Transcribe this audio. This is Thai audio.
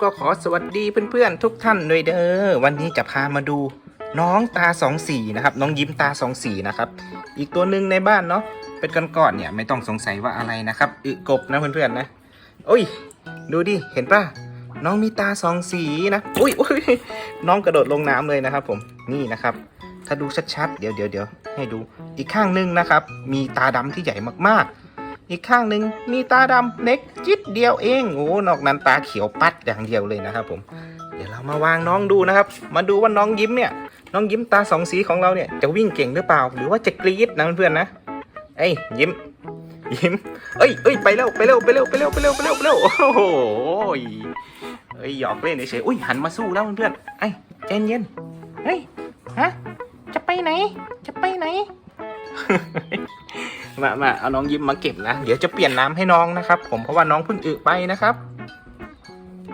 ก็ขอสวัสดีเพื่อนๆทุกท่านด้วยเด้อวันนี้จะพามาดูน้องตาสองสีนะครับ น้องยิ้มตาสองสีนะครับ อีกตัวหนึ่งในบ้านเนาะเป็นกันกอนๆเนี่ยไม่ต้องสงสัยว่าอะไรนะครับอึกบนะเพื่อนๆนะโอ้ย ดูดิเห็นป่ะน้องมีตาสองสีนะอุ้ยอุ้ยน้องกระโดดลงน้ำเลยนะครับผมนี่นะครับ ถ้าดูชัดๆเดี๋ยวเดี๋ยวเดี๋ยวให้ดูอีกข้างหนึ่งนะครับ มีตาดำที่ใหญ่มากๆ อีกข้างหนึ่งมีตาดำเล็กจิดเดียวเองโอ้นอกนั้นตาเขียวปัดอย่างเดียวเลยนะครับผม เดี๋ยวเรามาวางน้องดูนะครับ มาดูว่าน้องยิ้มเนี่ย น้องยิ้มตาสองสีของเราเนี่ยจะวิ่งเก่งหรือเปล่า หรือว่าจะกรี๊ดนะเพื่อนๆนะเอ้ยยิ้ม ยิ้ม เอ้ยเอ้ยไปเร็วไปเร็วไปเร็วไปเร็วไปเร็วไปเร็วไปเร็วโอ้โหเอ้ยหยอกเล่นเฉยๆอุ้ยหันมาสู้แล้วเพื่อนๆเอ้ยใจเย็นเฮ้ยฮะจะไปไหน จะไปไหน มามาเอาน้องยิ้มมาเก็บนะ เดี๋ยวจะเปลี่ยนน้ำให้น้องนะครับ ผมเพราะว่าน้องเพิ่งอึไปนะครับ